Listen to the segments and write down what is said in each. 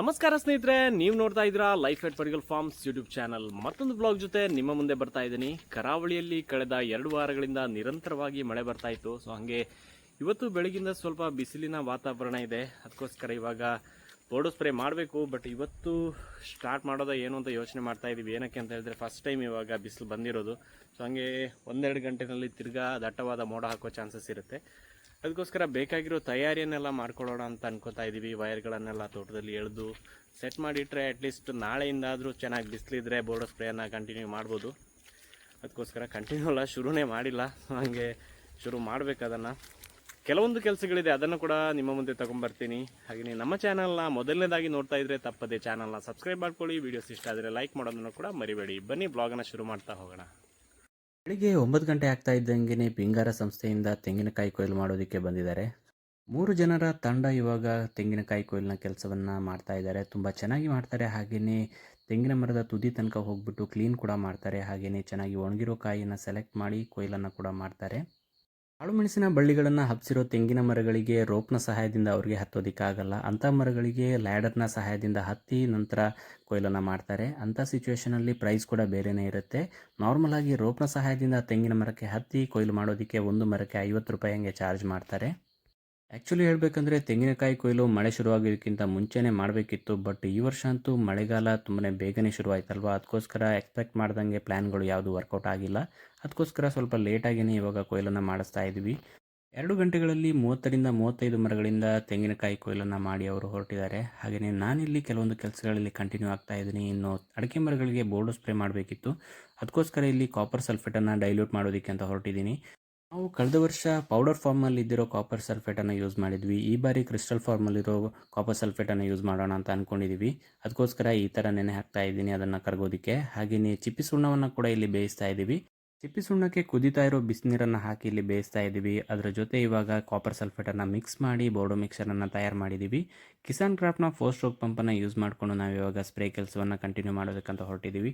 ನಮಸ್ಕಾರ ಸ್ನೇಹಿತರೆ, ನೀವು ನೋಡ್ತಾ ಇದ್ದೀರಾ life at Pargal farms YouTube channel ಮತ್ತೊಂದು ಬ್ಲಾಗ್ ಜೊತೆ ನಿಮ್ಮ ಮುಂದೆ ಬರ್ತಾ ಇದ್ದೀನಿ. ಕರಾವಳಿಯಲ್ಲಿ ಕಳೆದ ಎರಡು ವಾರಗಳಿಂದ ನಿರಂತರವಾಗಿ ಮಳೆ ಬರ್ತಾ ಇತ್ತು. ಸೊ ಹಾಗೆ ಇವತ್ತು ಬೆಳಗಿಂದ ಸ್ವಲ್ಪ ಬಿಸಿಲಿನ ವಾತಾವರಣ ಇದೆ. ಅದಕ್ಕೋಸ್ಕರ ಇವಾಗ ಬೋರ್ಡು ಸ್ಪ್ರೇ ಮಾಡಬೇಕು. ಬಟ್ ಇವತ್ತು ಸ್ಟಾರ್ಟ್ ಮಾಡೋದ ಏನು ಅಂತ ಯೋಚನೆ ಮಾಡ್ತಾ ಇದ್ದೀವಿ ಏನಕ್ಕೆ ಅಂತ ಹೇಳಿದ್ರೆ ಫಸ್ಟ್ ಟೈಮ್ ಇವಾಗ ಬಿಸಿಲು ಬಂದಿರೋದು. ಸೊ ಹಾಗೆ ಒಂದೆರಡು ಗಂಟೆನಲ್ಲಿ ತಿರ್ಗಾ ದಟ್ಟವಾದ ಮೋಡ ಹಾಕೋ ಚಾನ್ಸಸ್ ಇರುತ್ತೆ. ಅದಕ್ಕೋಸ್ಕರ ಬೇಕಾಗಿರೋ ತಯಾರಿಯನ್ನೆಲ್ಲ ಮಾಡ್ಕೊಳ್ಳೋಣ ಅಂತ ಅನ್ಕೋತಾ ಇದ್ದೀವಿ ವೈರ್ಗಳನ್ನೆಲ್ಲ ತೋಟದಲ್ಲಿ ಎಳೆದು ಸೆಟ್ ಮಾಡಿಟ್ರೆ ಅಟ್ಲೀಸ್ಟ್ ನಾಳೆಯಿಂದಾದರೂ ಚೆನ್ನಾಗಿ ಬಿಸಿಲಿದ್ರೆ ಬೋರ್ಡೋ ಸ್ಪ್ರೇಯನ್ನು ಕಂಟಿನ್ಯೂ ಮಾಡ್ಬೋದು. ಅದಕ್ಕೋಸ್ಕರ ಕಂಟಿನ್ಯೂ ಅಲ್ಲ ಶುರುನೇ ಮಾಡಿಲ್ಲ. ಹಾಗೆ ಶುರು ಮಾಡಬೇಕು ಅದನ್ನು. ಕೆಲವೊಂದು ಕೆಲಸಗಳಿದೆ, ಅದನ್ನು ಕೂಡ ನಿಮ್ಮ ಮುಂದೆ ತಗೊಂಬರ್ತೀನಿ. ಹಾಗೆಯೇ ನಮ್ಮ ಚಾನಲ್ನ ಮೊದಲನೇದಾಗಿ ನೋಡ್ತಾ ಇದ್ರೆ ತಪ್ಪದೆ ಚಾನಲ್ನ ಸಬ್ಸ್ಕ್ರೈಬ್ ಮಾಡ್ಕೊಳ್ಳಿ. ವೀಡಿಯೋಸ್ ಇಷ್ಟ ಆದರೆ ಲೈಕ್ ಮಾಡೋದನ್ನು ಕೂಡ ಮರಿಬೇಡಿ. ಬನ್ನಿ ಬ್ಲಾಗನ್ನು ಶುರು ಮಾಡ್ತಾ ಹೋಗೋಣ. ಬೆಳಿಗ್ಗೆ ಒಂಬತ್ತು ಗಂಟೆ ಆಗ್ತಾ ಇದ್ದಂಗೆ ಪಿಂಗಾರ ಸಂಸ್ಥೆಯಿಂದ ತೆಂಗಿನಕಾಯಿ ಕೊಯ್ಲು ಮಾಡೋದಕ್ಕೆ ಬಂದಿದ್ದಾರೆ. ಮೂರು ಜನರ ತಂಡ ಇವಾಗ ತೆಂಗಿನಕಾಯಿ ಕೊಯ್ಲಿನ ಕೆಲಸವನ್ನು ಮಾಡ್ತಾ ಇದ್ದಾರೆ. ತುಂಬ ಚೆನ್ನಾಗಿ ಮಾಡ್ತಾರೆ. ಹಾಗೆಯೇ ತೆಂಗಿನ ಮರದ ತುದಿ ತನಕ ಹೋಗ್ಬಿಟ್ಟು ಕ್ಲೀನ್ ಕೂಡ ಮಾಡ್ತಾರೆ. ಹಾಗೆಯೇ ಚೆನ್ನಾಗಿ ಒಣಗಿರೋ ಕಾಯಿಯನ್ನು ಸೆಲೆಕ್ಟ್ ಮಾಡಿ ಕೊಯ್ಲನ್ನು ಕೂಡ ಮಾಡ್ತಾರೆ. ಕಾಳುಮೆಣಸಿನ ಬಳ್ಳಿಗಳನ್ನು ಹಬ್ಸಿರೋ ತೆಂಗಿನ ಮರಗಳಿಗೆ ರೋಪ್ನ ಸಹಾಯದಿಂದ ಅವರಿಗೆ ಹತ್ತೋದಕ್ಕಾಗಲ್ಲ. ಅಂಥ ಮರಗಳಿಗೆ ಲ್ಯಾಡರ್ನ ಸಹಾಯದಿಂದ ಹತ್ತಿ ನಂತರ ಕೊಯ್ಲನ್ನು ಮಾಡ್ತಾರೆ. ಅಂಥ ಸಿಚುವೇಷನಲ್ಲಿ ಪ್ರೈಸ್ ಕೂಡ ಬೇರೆಯೇ ಇರುತ್ತೆ. ನಾರ್ಮಲಾಗಿ ರೋಪ್ನ ಸಹಾಯದಿಂದ ತೆಂಗಿನ ಮರಕ್ಕೆ ಹತ್ತಿ ಕೊಯ್ಲು ಮಾಡೋದಕ್ಕೆ ಒಂದು ಮರಕ್ಕೆ ಐವತ್ತು ರೂಪಾಯಿ ಹಂಗೆ ಚಾರ್ಜ್ ಮಾಡ್ತಾರೆ. ಆ್ಯಕ್ಚುಲಿ ಹೇಳಬೇಕಂದ್ರೆ ತೆಂಗಿನಕಾಯಿ ಕೊಯ್ಲು ಮಳೆ ಶುರುವಾಗಿದ್ದಕ್ಕಿಂತ ಮುಂಚೆನೇ ಮಾಡಬೇಕಿತ್ತು ಬಟ್ ಈ ವರ್ಷ ಅಂತೂ ಮಳೆಗಾಲ ತುಂಬಾ ಬೇಗನೆ ಶುರುವಾಯ್ತಲ್ವ? ಅದಕ್ಕೋಸ್ಕರ ಎಕ್ಸ್ಪೆಕ್ಟ್ ಮಾಡ್ದಂಗೆ ಪ್ಲ್ಯಾನ್ಗಳು ಯಾವುದು ವರ್ಕೌಟ್ ಆಗಿಲ್ಲ. ಅದಕ್ಕೋಸ್ಕರ ಸ್ವಲ್ಪ ಲೇಟಾಗಿಯೇ ಇವಾಗ ಕೊಯ್ಲನ್ನು ಮಾಡಿಸ್ತಾ ಇದ್ವಿ. ಎರಡು ಗಂಟೆಗಳಲ್ಲಿ ಮೂವತ್ತರಿಂದ ಮೂವತ್ತೈದು ಮರಗಳಿಂದ ತೆಂಗಿನಕಾಯಿ ಕೊಯ್ಲನ್ನು ಮಾಡಿ ಅವರು ಹೊರಟಿದ್ದಾರೆ. ಹಾಗೆಯೇ ನಾನಿಲ್ಲಿ ಕೆಲವೊಂದು ಕೆಲಸಗಳಲ್ಲಿ ಕಂಟಿನ್ಯೂ ಆಗ್ತಾ ಇದ್ದೀನಿ. ಇನ್ನು ಅಡಿಕೆ ಮರಗಳಿಗೆ ಬೋರ್ಡು ಸ್ಪ್ರೇ ಮಾಡಬೇಕಿತ್ತು. ಅದಕ್ಕೋಸ್ಕರ ಇಲ್ಲಿ ಕಾಪರ್ ಸಲ್ಫೇಟನ್ನು ಡೈಲ್ಯೂಟ್ ಮಾಡೋದಕ್ಕೆ ಅಂತ ಹೊರಟಿದ್ದೀನಿ. ನಾವು ಕಳೆದ ವರ್ಷ ಪೌಡರ್ ಫಾರ್ಮಲ್ಲಿ ಇದ್ದಿರೋ ಕಾಪರ್ ಸಲ್ಫೇಟನ್ನು ಯೂಸ್ ಮಾಡಿದ್ವಿ. ಈ ಬಾರಿ ಕ್ರಿಸ್ಟಲ್ ಫಾರ್ಮಲ್ಲಿರೋ ಕಾಪರ್ ಸಲ್ಫೇಟನ್ನು ಯೂಸ್ ಮಾಡೋಣ ಅಂತ ಅಂದ್ಕೊಂಡಿದ್ದೀವಿ ಅದಕ್ಕೋಸ್ಕರ ಈ ಥರ ನೆನೆ ಹಾಕ್ತಾ ಇದ್ದೀನಿ ಅದನ್ನು ಕರಗೋದಕ್ಕೆ. ಹಾಗೆಯೇ ಚಿಪ್ಪಿ ಸುಣ್ಣವನ್ನು ಕೂಡ ಇಲ್ಲಿ ಬೇಯಿಸ್ತಾ ಇದ್ದೀವಿ ಚಿಪ್ಪಿ ಸುಣ್ಣಕ್ಕೆ ಕುದಿತಾ ಇರೋ ಬಿಸಿನೀರನ್ನು ಹಾಕಿ ಇಲ್ಲಿ ಬೇಯಿಸ್ತಾ ಇದ್ದೀವಿ ಅದರ ಜೊತೆ ಇವಾಗ ಕಾಪರ್ ಸಲ್ಫೇಟನ್ನು ಮಿಕ್ಸ್ ಮಾಡಿ ಬೋಡೋ ಮಿಕ್ಸರನ್ನು ತಯಾರು ಮಾಡಿದ್ದೀವಿ ಕಿಸಾನ್ ಕ್ರಾಫ್ಟ್ನ ಫೋರ್ ಸ್ಟ್ರೋಕ್ ಪಂಪನ್ನು ಯೂಸ್ ಮಾಡಿಕೊಂಡು ನಾವು ಇವಾಗ ಸ್ಪ್ರೇ ಕೆಲಸವನ್ನು ಕಂಟಿನ್ಯೂ ಮಾಡೋದಕ್ಕಂತ ಹೊರಟಿದ್ದೀವಿ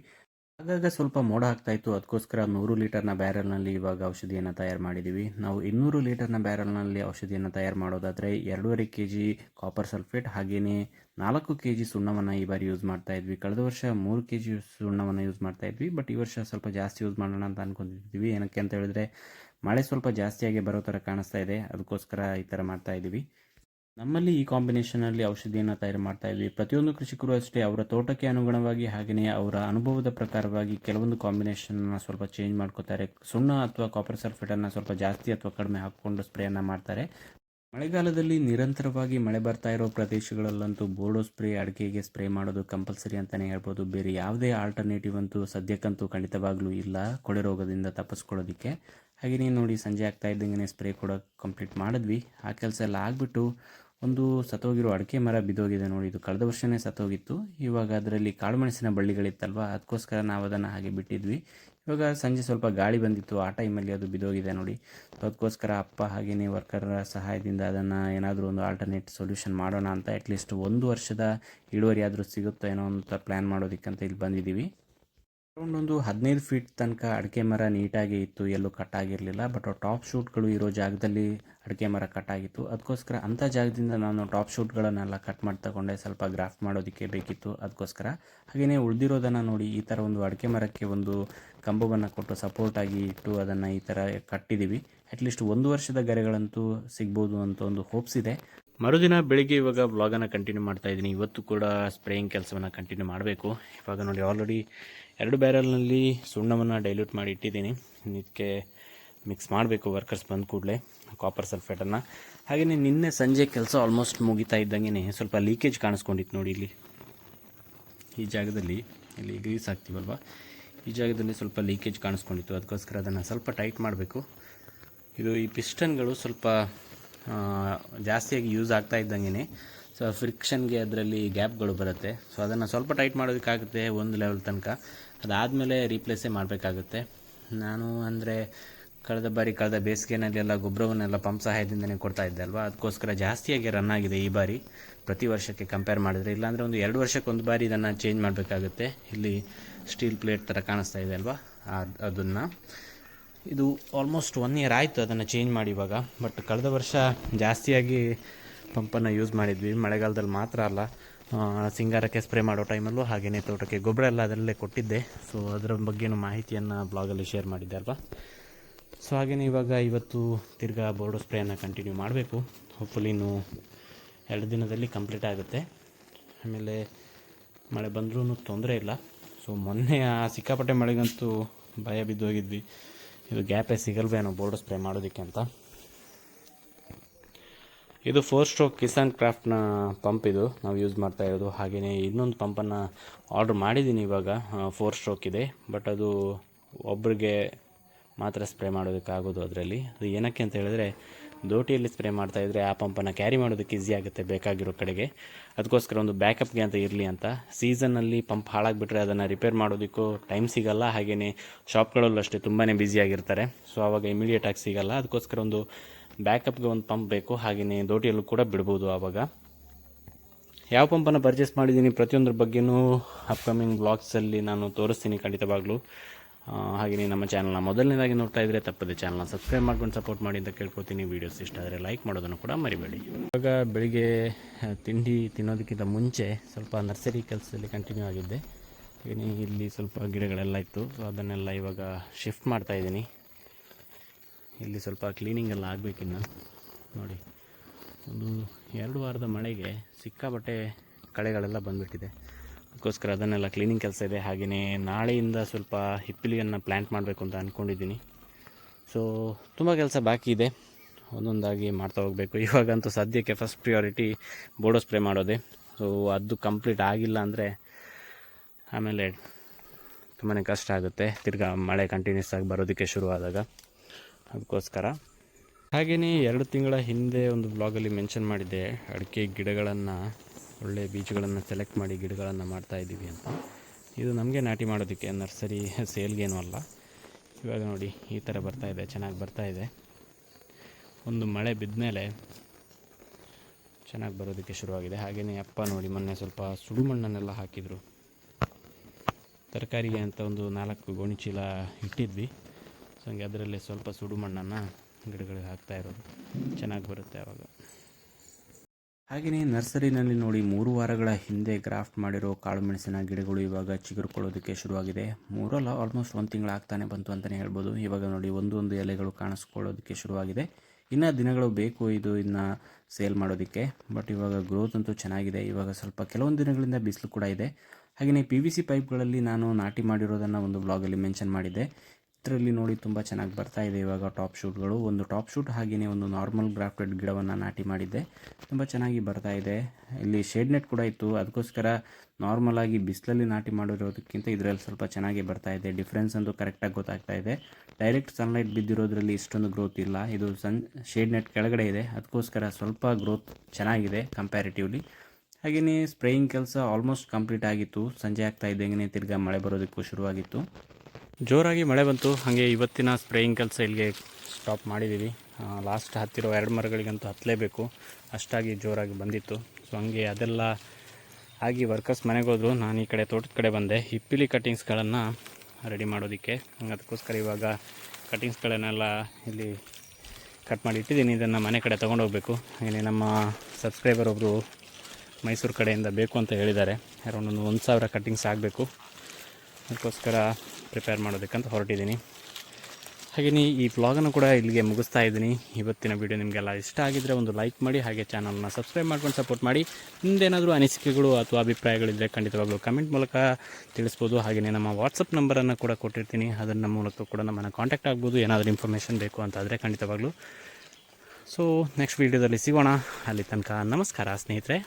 ಆಗಾಗ ಸ್ವಲ್ಪ ಮೋಡ ಆಗ್ತಾ ಇತ್ತು. ಅದಕ್ಕೋಸ್ಕರ ನೂರು ಲೀಟರ್ನ ಬ್ಯಾರಲ್ನಲ್ಲಿ ಇವಾಗ ಔಷಧಿಯನ್ನು ತಯಾರು ಮಾಡಿದ್ದೀವಿ ನಾವು ಇನ್ನೂರು ಲೀಟರ್ನ ಬ್ಯಾರಲ್ನಲ್ಲಿ ಔಷಧಿಯನ್ನು ತಯಾರು ಮಾಡೋದಾದರೆ ಎರಡೂವರೆ ಕೆ ಜಿ ಕಾಪರ್ ಸಲ್ಫೇಟ್ ಹಾಗೆಯೇ ನಾಲ್ಕು ಕೆ ಜಿ ಸುಣ್ಣವನ್ನು ಈ ಬಾರಿ ಯೂಸ್ ಮಾಡ್ತಾ ಇದ್ವಿ. ಕಳೆದ ವರ್ಷ ಮೂರು ಕೆ ಜಿ ಸುಣ್ಣವನ್ನು ಯೂಸ್ ಮಾಡ್ತಾ ಇದ್ವಿ. ಬಟ್ ಈ ವರ್ಷ ಸ್ವಲ್ಪ ಜಾಸ್ತಿ ಯೂಸ್ ಮಾಡೋಣ ಅಂತ ಅಂದ್ಕೊಂಡಿದ್ವಿ ಏನಕ್ಕೆ ಅಂತ ಹೇಳಿದ್ರೆ ಮಳೆ ಸ್ವಲ್ಪ ಜಾಸ್ತಿಯಾಗಿ ಬರೋ ಥರ ಕಾಣಿಸ್ತಾ ಇದೆ. ಅದಕ್ಕೋಸ್ಕರ ಈ ಥರ ಮಾಡ್ತಾ ಇದ್ದೀವಿ ನಮ್ಮಲ್ಲಿ ಈ ಕಾಂಬಿನೇಷನಲ್ಲಿ ಔಷಧಿಯನ್ನು ತಯಾರು ಮಾಡ್ತಾ ಇದ್ವಿ. ಪ್ರತಿಯೊಂದು ಕೃಷಿಕರು ಅಷ್ಟೇ ಅವರ ತೋಟಕ್ಕೆ ಅನುಗುಣವಾಗಿ ಹಾಗೆಯೇ ಅವರ ಅನುಭವದ ಪ್ರಕಾರವಾಗಿ ಕೆಲವೊಂದು ಕಾಂಬಿನೇಷನ್ನ ಸ್ವಲ್ಪ ಚೇಂಜ್ ಮಾಡ್ಕೋತಾರೆ. ಸುಣ್ಣ ಅಥವಾ ಕಾಪರ್ ಸಲ್ಫೇಟನ್ನು ಸ್ವಲ್ಪ ಜಾಸ್ತಿ ಅಥವಾ ಕಡಿಮೆ ಹಾಕ್ಕೊಂಡು ಸ್ಪ್ರೇಯನ್ನು ಮಾಡ್ತಾರೆ. ಮಳೆಗಾಲದಲ್ಲಿ ನಿರಂತರವಾಗಿ ಮಳೆ ಬರ್ತಾ ಇರೋ ಪ್ರದೇಶಗಳಲ್ಲಂತೂ ಬೋರ್ಡೋ ಸ್ಪ್ರೇ ಅಡಿಕೆಗೆ ಸ್ಪ್ರೇ ಮಾಡೋದು ಕಂಪಲ್ಸರಿ ಅಂತಲೇ ಹೇಳ್ಬೋದು. ಬೇರೆ ಯಾವುದೇ ಆಲ್ಟರ್ನೇಟಿವ್ ಅಂತೂ ಸದ್ಯಕ್ಕಂತೂ ಖಂಡಿತವಾಗ್ಲೂ ಇಲ್ಲ. ಕೊಳೆ ರೋಗದಿಂದ ತಪ್ಪಿಸ್ಕೊಳ್ಳೋದಕ್ಕೆ. ಹಾಗೆಯೇ ನೋಡಿ ಸಂಜೆ ಆಗ್ತಾ ಇದ್ದಂಗೆ ಸ್ಪ್ರೇ ಕೂಡ ಕಂಪ್ಲೀಟ್ ಮಾಡಿದ್ವಿ. ಆ ಕೆಲಸ ಎಲ್ಲ ಆಗಿಬಿಟ್ಟು ಒಂದು ಸತ್ತೋಗಿರೋ ಅಡಿಕೆ ಮರ ಬಿದ್ದೋಗಿದೆ ನೋಡಿ, ಇದು ಕಳೆದ ವರ್ಷವೇ ಸತ್ತೋಗಿತ್ತು. ಇವಾಗ ಅದರಲ್ಲಿ ಕಾಳುಮೆಣಸಿನ ಬಳ್ಳಿಗಳಿತ್ತಲ್ವ? ಅದಕ್ಕೋಸ್ಕರ ನಾವು ಅದನ್ನು ಹಾಗೆ ಬಿಟ್ಟಿದ್ವಿ. ಇವಾಗ ಸಂಜೆ ಸ್ವಲ್ಪ ಗಾಳಿ ಬಂದಿತ್ತು, ಆ ಟೈಮಲ್ಲಿ ಅದು ಬಿದ್ದೋಗಿದೆ ನೋಡಿ. ಅದಕ್ಕೋಸ್ಕರ ಅಪ್ಪ ಹಾಗೆಯೇ ವರ್ಕರ್ರ ಸಹಾಯದಿಂದ ಅದನ್ನು ಏನಾದರೂ ಒಂದು ಆಲ್ಟರ್ನೇಟ್ ಸೊಲ್ಯೂಷನ್ ಮಾಡೋಣ ಅಂತ ಅಟ್ಲೀಸ್ಟ್ ಒಂದು ವರ್ಷದ ಇಳುವರಿ ಆದರೂ ಸಿಗುತ್ತೋ ಏನೋ ಅಂತ ಪ್ಲ್ಯಾನ್ ಮಾಡೋದಕ್ಕಂತ ಇಲ್ಲಿ ಬಂದಿದ್ದೀವಿ. ಅರೌಂಡ್ ಒಂದು ಹದಿನೈದು ಫೀಟ್ ತನಕ ಅಡಿಕೆ ಮರ ನೀಟಾಗಿ ಇತ್ತು, ಎಲ್ಲೂ ಕಟ್ಟಾಗಿರಲಿಲ್ಲ ಬಟ್ ಟಾಪ್ ಶೂಟ್ಗಳು ಇರೋ ಜಾಗದಲ್ಲಿ ಅಡಿಕೆ ಮರ ಕಟ್ಟಾಗಿತ್ತು. ಅದಕ್ಕೋಸ್ಕರ ಅಂಥ ಜಾಗದಿಂದ ನಾನು ಟಾಪ್ ಶೂಟ್ಗಳನ್ನೆಲ್ಲ ಕಟ್ ಮಾಡಿ ತಗೊಂಡೆ, ಸ್ವಲ್ಪ ಗ್ರಾಫ್ಟ್ ಮಾಡೋದಕ್ಕೆ ಬೇಕಿತ್ತು ಅದಕ್ಕೋಸ್ಕರ ಹಾಗೆಯೇ ಉಳಿದಿರೋದನ್ನು ನೋಡಿ ಈ ಥರ ಒಂದು ಅಡಿಕೆ ಮರಕ್ಕೆ ಒಂದು ಕಂಬವನ್ನು ಕೊಟ್ಟು ಸಪೋರ್ಟಾಗಿ ಇಟ್ಟು ಅದನ್ನು ಈ ಥರ ಕಟ್ಟಿದ್ದೀವಿ. ಅಟ್ಲೀಸ್ಟ್ ಒಂದು ವರ್ಷದ ಗರೆಗಳಂತೂ ಸಿಗ್ಬೋದು ಅಂತ ಒಂದು ಹೋಪ್ಸ್ ಇದೆ. ಮರುದಿನ ಬೆಳಿಗ್ಗೆ ಇವಾಗ ಬ್ಲಾಗನ್ನು ಕಂಟಿನ್ಯೂ ಮಾಡ್ತಾ ಇದ್ದೀನಿ. ಇವತ್ತು ಕೂಡ ಸ್ಪ್ರೇಯಿಂಗ್ ಕೆಲಸವನ್ನು ಕಂಟಿನ್ಯೂ ಮಾಡಬೇಕು. ಇವಾಗ ನೋಡಿ ಆಲ್ರೆಡಿ ಎರಡು ಬ್ಯಾರಲ್ನಲ್ಲಿ ಸುಣ್ಣವನ್ನು ಡೈಲ್ಯೂಟ್ ಮಾಡಿ ಇಟ್ಟಿದ್ದೀನಿ. ಇದಕ್ಕೆ ಮಿಕ್ಸ್ ಮಾಡಬೇಕು ವರ್ಕರ್ಸ್ ಬಂದ ಕೂಡಲೇ ಕಾಪರ್ ಸಲ್ಫೇಟನ್ನು ಹಾಗೆಯೇ ನಿನ್ನೆ ಸಂಜೆ ಕೆಲಸ ಆಲ್ಮೋಸ್ಟ್ ಮುಗಿತಾ ಇದ್ದಂಗೆ ಸ್ವಲ್ಪ ಲೀಕೇಜ್ ಕಾಣಿಸ್ಕೊಂಡಿತ್ತು ನೋಡಿ ಇಲ್ಲಿ. ಈ ಜಾಗದಲ್ಲಿ, ಇಲ್ಲಿ ಗ್ರೀಸ್ ಹಾಕ್ತೀವಲ್ವ? ಈ ಜಾಗದಲ್ಲಿ ಸ್ವಲ್ಪ ಲೀಕೇಜ್ ಕಾಣಿಸ್ಕೊಂಡಿತ್ತು. ಅದಕ್ಕೋಸ್ಕರ ಅದನ್ನು ಸ್ವಲ್ಪ ಟೈಟ್ ಮಾಡಬೇಕು. ಇದು ಈ ಪಿಸ್ಟನ್ಗಳು ಸ್ವಲ್ಪ ಜಾಸ್ತಿಯಾಗಿ ಯೂಸ್ ಆಗ್ತಾ ಇದ್ದಂಗೆ ಸೊ ಫ್ರಿಕ್ಷನ್ಗೆ ಅದರಲ್ಲಿ ಗ್ಯಾಪ್ಗಳು ಬರುತ್ತೆ. ಸೊ ಅದನ್ನು ಸ್ವಲ್ಪ ಟೈಟ್ ಮಾಡೋದಕ್ಕಾಗುತ್ತೆ ಒಂದು ಲೆವೆಲ್ ತನಕ. ಅದಾದಮೇಲೆ ರೀಪ್ಲೇಸೇ ಮಾಡಬೇಕಾಗುತ್ತೆ. ನಾನು ಅಂದರೆ ಕಳೆದ ಬಾರಿ ಕಳೆದ ಬೇಸಿಗೆನಲ್ಲೆಲ್ಲ ಗೊಬ್ಬರವನ್ನೆಲ್ಲ ಪಂಪ್ ಸಹಾಯದಿಂದನೇ ಕೊಡ್ತಾ ಇದ್ದೆ ಅಲ್ವಾ? ಅದಕ್ಕೋಸ್ಕರ ಜಾಸ್ತಿಯಾಗಿ ರನ್ ಆಗಿದೆ ಈ ಬಾರಿ. ಪ್ರತಿ ವರ್ಷಕ್ಕೆ ಕಂಪೇರ್ ಮಾಡಿದರೆ. ಇಲ್ಲಾಂದರೆ ಒಂದು ಎರಡು ವರ್ಷಕ್ಕೊಂದು ಬಾರಿ ಇದನ್ನು ಚೇಂಜ್ ಮಾಡಬೇಕಾಗುತ್ತೆ. ಇಲ್ಲಿ ಸ್ಟೀಲ್ ಪ್ಲೇಟ್ ಥರ ಕಾಣಿಸ್ತಾ ಇದೆ ಅಲ್ವಾ? ಅದನ್ನು. ಇದು ಆಲ್ಮೋಸ್ಟ್ ಒನ್ ಇಯರ್ ಆಯಿತು ಅದನ್ನು ಚೇಂಜ್ ಮಾಡಿ ಇವಾಗ. ಬಟ್ ಕಳೆದ ವರ್ಷ ಜಾಸ್ತಿಯಾಗಿ ಪಂಪನ್ನು ಯೂಸ್ ಮಾಡಿದ್ವಿ. ಮಳೆಗಾಲದಲ್ಲಿ ಮಾತ್ರ ಅಲ್ಲ. ಸಿಂಗಾರಕ್ಕೆ ಸ್ಪ್ರೇ ಮಾಡೋ ಟೈಮಲ್ಲೂ ಹಾಗೆಯೇ ತೋಟಕ್ಕೆ. ಗೊಬ್ಬರ ಎಲ್ಲ ಅದರಲ್ಲೇ ಕೊಟ್ಟಿದ್ದೆ. ಸೊ ಅದರ ಬಗ್ಗೆನೂ ಮಾಹಿತಿಯನ್ನು ಬ್ಲಾಗಲ್ಲಿ ಶೇರ್ ಮಾಡಿದ್ದೆ ಅಲ್ವಾ? ಸೊ ಹಾಗೆಯೇ ಇವಾಗ ಇವತ್ತು ತಿರ್ಗಾ ಬೋರ್ಡೋ ಸ್ಪ್ರೇಯನ್ನು ಕಂಟಿನ್ಯೂ ಮಾಡಬೇಕು. ಹೋಪ್ಫುಲಿ ಇನ್ನು ಎರಡು ದಿನದಲ್ಲಿ ಕಂಪ್ಲೀಟ್ ಆಗುತ್ತೆ. ಆಮೇಲೆ ಮಳೆ ಬಂದ್ರೂ ತೊಂದರೆ ಇಲ್ಲ. ಸೊ ಮೊನ್ನೆ ಆ ಸಿಕ್ಕಾಪಟ್ಟೆ ಮಳೆಗಂತೂ ಭಯ ಬಿದ್ದು ಹೋಗಿದ್ವಿ ಇದು ಗ್ಯಾಪೇ ಸಿಗಲ್ವೇನೋ ಬೋರ್ಡ್ ಸ್ಪ್ರೇ ಮಾಡೋದಕ್ಕೆ ಅಂತ. ಇದು ಫೋರ್ ಸ್ಟ್ರೋಕ್ ಕಿಸಾನ್ ಕ್ರಾಫ್ಟ್ನ ಪಂಪ್ ಇದು. ನಾವು ಯೂಸ್ ಮಾಡ್ತಾ ಇರೋದು. ಹಾಗೆಯೇ ಇನ್ನೊಂದು ಪಂಪನ್ನು ಆರ್ಡ್ರ್ ಮಾಡಿದ್ದೀನಿ ಇವಾಗ. ಫೋರ್ ಸ್ಟ್ರೋಕ್ ಇದೆ. ಬಟ್ ಅದು ಒಬ್ರಿಗೆ ಮಾತ್ರ ಸ್ಪ್ರೇ ಮಾಡೋದಕ್ಕಾಗೋದು ಅದರಲ್ಲಿ. ಅದು ಏನಕ್ಕೆ ಅಂತ ಹೇಳಿದ್ರೆ ದೋಟಿಯಲ್ಲಿ ಸ್ಪ್ರೇ ಮಾಡ್ತಾ ಇದ್ದರೆ ಆ ಪಂಪನ್ನು ಕ್ಯಾರಿ ಮಾಡೋದಕ್ಕೆ ಈಸಿ ಆಗುತ್ತೆ ಬೇಕಾಗಿರೋ ಕಡೆಗೆ. ಅದಕ್ಕೋಸ್ಕರ ಒಂದು ಬ್ಯಾಕಪ್ಗೆ ಅಂತ ಇರಲಿ ಅಂತ. ಸೀಸನ್ನಲ್ಲಿ ಪಂಪ್ ಹಾಳಾಗಿಬಿಟ್ರೆ ಅದನ್ನು ರಿಪೇರ್ ಮಾಡೋದಕ್ಕೂ ಟೈಮ್ ಸಿಗಲ್ಲ. ಹಾಗೆಯೇ ಶಾಪ್ಗಳಲ್ಲೂ ಅಷ್ಟೇ ತುಂಬಾ ಬ್ಯುಸಿಯಾಗಿರ್ತಾರೆ ಸೊ ಆವಾಗ ಇಮಿಡಿಯೇಟಾಗಿ ಸಿಗಲ್ಲ. ಅದಕ್ಕೋಸ್ಕರ ಒಂದು ಬ್ಯಾಕಪ್ಗೆ ಒಂದು ಪಂಪ್ ಬೇಕು. ಹಾಗೆಯೇ ದೋಟಿಯಲ್ಲೂ ಕೂಡ ಬಿಡ್ಬೋದು ಆವಾಗ ಯಾವ ಪಂಪನ್ನು ಪರ್ಚೇಸ್ ಮಾಡಿದ್ದೀನಿ ಪ್ರತಿಯೊಂದ್ರ ಬಗ್ಗೆನೂ ಅಪ್ಕಮಿಂಗ್ ಬ್ಲಾಗ್ಸಲ್ಲಿ ನಾನು ತೋರಿಸ್ತೀನಿ ಖಂಡಿತವಾಗ್ಲೂ. ಹಾಗೆಯೇ ನಮ್ಮ ಚಾನಲ್ನ ಮೊದಲನೇದಾಗಿ ನೋಡ್ತಾ ಇದ್ರೆ ತಪ್ಪದೆ ಚಾನಲ್ನ ಸಬ್ಸ್ಕ್ರೈಬ್ ಮಾಡ್ಕೊಂಡು ಸಪೋರ್ಟ್ ಮಾಡಿ ಅಂತ ಕೇಳ್ಕೊತೀನಿ ವೀಡಿಯೋಸ್ ಇಷ್ಟ ಆದರೆ ಲೈಕ್ ಮಾಡೋದನ್ನು ಕೂಡ ಮರಿಬೇಡಿ. ಇವಾಗ ಬೆಳಿಗ್ಗೆ ತಿಂಡಿ ತಿನ್ನೋದಕ್ಕಿಂತ ಮುಂಚೆ ಸ್ವಲ್ಪ ನರ್ಸರಿ ಕೆಲಸದಲ್ಲಿ ಕಂಟಿನ್ಯೂ ಆಗಿದ್ದೆ. ಹಾಗೆಯೇ ಇಲ್ಲಿ ಸ್ವಲ್ಪ ಗಿಡಗಳೆಲ್ಲ ಇತ್ತು. ಸೊ ಅದನ್ನೆಲ್ಲ ಇವಾಗ ಶಿಫ್ಟ್ ಮಾಡ್ತಾ ಇದ್ದೀನಿ. ಇಲ್ಲಿ ಸ್ವಲ್ಪ ಕ್ಲೀನಿಂಗ್ ಎಲ್ಲ ಆಗಬೇಕಿನ್ನು ನೋಡಿ, ಒಂದು ಎರಡು ವಾರದ ಮಳೆಗೆ ಸಿಕ್ಕಾಬಟ್ಟೆ ಕಳೆಗಳೆಲ್ಲ ಬಂದುಬಿಟ್ಟಿದೆ. ಅದಕ್ಕೋಸ್ಕರ ಅದನ್ನೆಲ್ಲ ಕ್ಲೀನಿಂಗ್ ಕೆಲಸ ಇದೆ. ಹಾಗೆಯೇ ನಾಳೆಯಿಂದ ಸ್ವಲ್ಪ ಹಿಪ್ಪಿಲಿಯನ್ನು ಪ್ಲ್ಯಾಂಟ್ ಮಾಡಬೇಕು ಅಂತ ಅಂದ್ಕೊಂಡಿದ್ದೀನಿ ಸೊ ತುಂಬ ಕೆಲಸ ಬಾಕಿ ಇದೆ. ಒಂದೊಂದಾಗಿ ಮಾಡ್ತಾ ಹೋಗಬೇಕು. ಇವಾಗಂತೂ ಸದ್ಯಕ್ಕೆ ಫಸ್ಟ್ ಪ್ರಿಯಾರಿಟಿ ಬೋಡೋ ಸ್ಪ್ರೇ ಮಾಡೋದೆ. ಸೊ ಅದು ಕಂಪ್ಲೀಟ್ ಆಗಿಲ್ಲ ಅಂದರೆ ಆಮೇಲೆ ತುಂಬಾ ಕಷ್ಟ ಆಗುತ್ತೆ. ತಿರ್ಗಾ ಮಳೆ ಕಂಟಿನ್ಯೂಸ್ ಆಗಿ ಬರೋದಕ್ಕೆ ಶುರುವಾದಾಗ ಅದಕ್ಕೋಸ್ಕರ. ಹಾಗೆಯೇ ಎರಡು ತಿಂಗಳ ಹಿಂದೆ ಒಂದು ಬ್ಲಾಗಲ್ಲಿ ಮೆನ್ಷನ್ ಮಾಡಿದ್ದೆ. ಅಡಿಕೆ ಗಿಡಗಳನ್ನು ಒಳ್ಳೆಯ ಬೀಜಗಳನ್ನು ಸೆಲೆಕ್ಟ್ ಮಾಡಿ ಗಿಡಗಳನ್ನು ಮಾಡ್ತಾ ಇದ್ದೀವಿ ಅಂತ. ಇದು ನಮಗೆ ನಾಟಿ ಮಾಡೋದಕ್ಕೆ ನರ್ಸರಿ ಸೇಲ್ಗೇನು ಅಲ್ಲ. ಇವಾಗ ನೋಡಿ, ಈ ಥರ ಬರ್ತಾ ಇದೆ, ಚೆನ್ನಾಗಿ ಬರ್ತಾ ಇದೆ. ಒಂದು ಮಳೆ ಬಿದ್ದ ಮೇಲೆ ಚೆನ್ನಾಗಿ ಬರೋದಕ್ಕೆ ಶುರುವಾಗಿದೆ. ಹಾಗೆಯೇ ಅಪ್ಪ ನೋಡಿ, ಮೊನ್ನೆ ಸ್ವಲ್ಪ ಸುಡುಮಣ್ಣನ್ನೆಲ್ಲ ಹಾಕಿದರು. ತರಕಾರಿಗೆ ಅಂತ ಒಂದು ನಾಲ್ಕು ಗೋಣಿ ಚೀಲ ಇಟ್ಟಿದ್ವಿ. ಸೊ ಹಂಗೆ ಅದರಲ್ಲಿ ಸ್ವಲ್ಪ ಸುಡು ಮಣ್ಣನ್ನು ಗಿಡಗಳಿಗೆ ಹಾಕ್ತಾ ಇರೋದು. ಚೆನ್ನಾಗಿ ಬರುತ್ತೆ ಆವಾಗ ಹಾಗೆಯೇ ನರ್ಸರಿನಲ್ಲಿ ನೋಡಿ ಮೂರು ವಾರಗಳ ಹಿಂದೆ ಗ್ರಾಫ್ಟ್ ಮಾಡಿರೋ ಕಾಳು ಮೆಣಸಿನ ಗಿಡಗಳು ಇವಾಗ ಚಿಗುರುಕೊಳ್ಳೋದಕ್ಕೆ ಶುರುವಾಗಿದೆ. ಮೂರಲ್ಲ ಆಲ್ಮೋಸ್ಟ್ ಒಂದು ತಿಂಗಳು ಆಗ್ತಾನೆ ಬಂತು ಅಂತಲೇ ಹೇಳ್ಬೋದು. ಇವಾಗ ನೋಡಿ ಒಂದೊಂದು ಎಲೆಗಳು ಕಾಣಿಸ್ಕೊಳ್ಳೋದಕ್ಕೆ ಶುರುವಾಗಿದೆ. ಇನ್ನು ದಿನಗಳು ಬೇಕು ಇದು ಇನ್ನು ಸೇಲ್ ಮಾಡೋದಕ್ಕೆ. ಬಟ್ ಇವಾಗ ಗ್ರೋತ್ ಅಂತೂ ಚೆನ್ನಾಗಿದೆ. ಇವಾಗ ಸ್ವಲ್ಪ ಕೆಲವೊಂದು ದಿನಗಳಿಂದ ಬಿಸಿಲು ಕೂಡ ಇದೆ. ಹಾಗೆಯೇ ಪಿ ವಿ ಸಿ ಪೈಪ್ಗಳಲ್ಲಿ ನಾನು ನಾಟಿ ಮಾಡಿರೋದನ್ನು ಒಂದು ಬ್ಲಾಗಲ್ಲಿ ಮೆನ್ಷನ್ ಮಾಡಿದ್ದೆ. ಇದರಲ್ಲಿ ನೋಡಿ ತುಂಬ ಚೆನ್ನಾಗಿ ಬರ್ತಾ ಇದೆ ಇವಾಗ ಟಾಪ್ ಶೂಟ್ಗಳು. ಒಂದು ಟಾಪ್ ಶೂಟ್ ಹಾಗೆಯೇ ಒಂದು ನಾರ್ಮಲ್ ಗ್ರಾಫ್ಟೆಡ್ ಗಿಡವನ್ನು ನಾಟಿ ಮಾಡಿದ್ದೆ ತುಂಬ ಚೆನ್ನಾಗಿ ಬರ್ತಾ ಇದೆ. ಇಲ್ಲಿ ಶೇಡ್ ನೆಟ್ ಕೂಡ ಇತ್ತು. ಅದಕ್ಕೋಸ್ಕರ ನಾರ್ಮಲಾಗಿ ಬಿಸಿಲಲ್ಲಿ ನಾಟಿ ಮಾಡಿರೋದಕ್ಕಿಂತ ಇದರಲ್ಲಿ ಸ್ವಲ್ಪ ಚೆನ್ನಾಗಿ ಬರ್ತಾ ಇದೆ. ಡಿಫ್ರೆನ್ಸ್ ಅಂತೂ ಕರೆಕ್ಟಾಗಿ ಗೊತ್ತಾಗ್ತಾ ಇದೆ. ಡೈರೆಕ್ಟ್ ಸನ್ಲೈಟ್ ಬಿದ್ದಿರೋದ್ರಲ್ಲಿ ಇಷ್ಟೊಂದು ಗ್ರೋತ್ ಇಲ್ಲ. ಇದು ಸನ್ ಶೇಡ್ ನೆಟ್ ಕೆಳಗಡೆ ಇದೆ. ಅದಕ್ಕೋಸ್ಕರ ಸ್ವಲ್ಪ ಗ್ರೋತ್ ಚೆನ್ನಾಗಿದೆ ಕಂಪ್ಯಾರಿಟಿವ್ಲಿ. ಹಾಗೆಯೇ ಸ್ಪ್ರೇಯಿಂಗ್ ಕೆಲಸ ಆಲ್ಮೋಸ್ಟ್ ಕಂಪ್ಲೀಟ್ ಆಗಿತ್ತು. ಸಂಜೆ ಆಗ್ತಾ ಇದ್ದಂಗೆ ತಿರ್ಗಾ ಮಳೆ ಬರೋದಕ್ಕೂ ಶುರುವಾಗಿತ್ತು. ಜೋರಾಗಿ ಮಳೆ ಬಂತು. ಹಾಗೆ ಇವತ್ತಿನ ಸ್ಪ್ರೇಯಿಂಗ್ ಕೆಲಸ ಇಲ್ಲಿಗೆ ಸ್ಟಾಪ್ ಮಾಡಿದ್ದೀವಿ ಲಾಸ್ಟ್ ಹತ್ತಿರೋ ಎರಡು ಮರಗಳಿಗಂತೂ ಹತ್ತಲೇಬೇಕು ಅಷ್ಟಾಗಿ ಜೋರಾಗಿ ಬಂದಿತ್ತು. ಸೊ ಹಂಗೆ ಅದೆಲ್ಲ ಆಗಿ ವರ್ಕರ್ಸ್ ಮನೆಗೆ ನಾನು ಈ ಕಡೆ ತೋಟದ ಕಡೆ ಬಂದೆ. ಹಿಪ್ಪಿಲಿ ಕಟಿಂಗ್ಸ್ಗಳನ್ನು ರೆಡಿ ಮಾಡೋದಕ್ಕೆ. ಹಂಗೆ ಅದಕ್ಕೋಸ್ಕರ ಇವಾಗ ಕಟ್ಟಿಂಗ್ಸ್ಗಳನ್ನೆಲ್ಲ ಇಲ್ಲಿ ಕಟ್ ಮಾಡಿ ಇಟ್ಟಿದ್ದೀನಿ. ಇದನ್ನು ಮನೆ ಕಡೆ ತೊಗೊಂಡೋಗ್ಬೇಕು ಹಾಗೆಯೇ ನಮ್ಮ ಸಬ್ಸ್ಕ್ರೈಬರ್ ಒಬ್ಬರು ಮೈಸೂರು ಕಡೆಯಿಂದ ಬೇಕು ಅಂತ ಹೇಳಿದ್ದಾರೆ. ಅರೌಂಡ್ ಒಂದು ಒಂದು ಸಾವಿರ ಕಟ್ಟಿಂಗ್ಸ್ ಆಗಬೇಕು. ಅದಕ್ಕೋಸ್ಕರ ಪ್ರಿಪೇರ್ ಮಾಡೋದಕ್ಕಂತ ಹೊರಟಿದ್ದೀನಿ. ಹಾಗೆಯೇ ಈ ಬ್ಲಾಗನ್ನು ಕೂಡ ಇಲ್ಲಿಗೆ ಮುಗಿಸ್ತಾ ಇದ್ದೀನಿ. ಇವತ್ತಿನ ವೀಡಿಯೋ ನಿಮಗೆಲ್ಲ ಇಷ್ಟ ಆಗಿದ್ದರೆ ಒಂದು ಲೈಕ್ ಮಾಡಿ, ಹಾಗೆ ಚಾನಲ್ನ ಸಬ್ಸ್ಕ್ರೈಬ್ ಮಾಡ್ಕೊಂಡು ಸಪೋರ್ಟ್ ಮಾಡಿ. ನಿಮ್ಮದೇನಾದರೂ ಅನಿಸಿಕೆಗಳು ಅಥವಾ ಅಭಿಪ್ರಾಯಗಳಿದ್ದರೆ ಖಂಡಿತವಾಗ್ಲೂ ಕಮೆಂಟ್ ಮೂಲಕ ತಿಳಿಸ್ಬೋದು. ಹಾಗೆಯೇ ನಮ್ಮ ವಾಟ್ಸಪ್ ನಂಬರನ್ನು ಕೂಡ ಕೊಟ್ಟಿರ್ತೀನಿ. ಅದನ್ನ ಮೂಲಕ ಕೂಡ ನಮ್ಮನ್ನು ಕಾಂಟ್ಯಾಕ್ಟ್ ಆಗ್ಬೋದು. ಏನಾದರೂ ಇನ್ಫಾರ್ಮೇಷನ್ ಬೇಕು ಅಂತಾದರೆ ಖಂಡಿತವಾಗ್ಲೂ. ಸೊ ನೆಕ್ಸ್ಟ್ ವೀಡಿಯೋದಲ್ಲಿ ಸಿಗೋಣ. ಅಲ್ಲಿ ತನಕ ನಮಸ್ಕಾರ ಸ್ನೇಹಿತರೆ.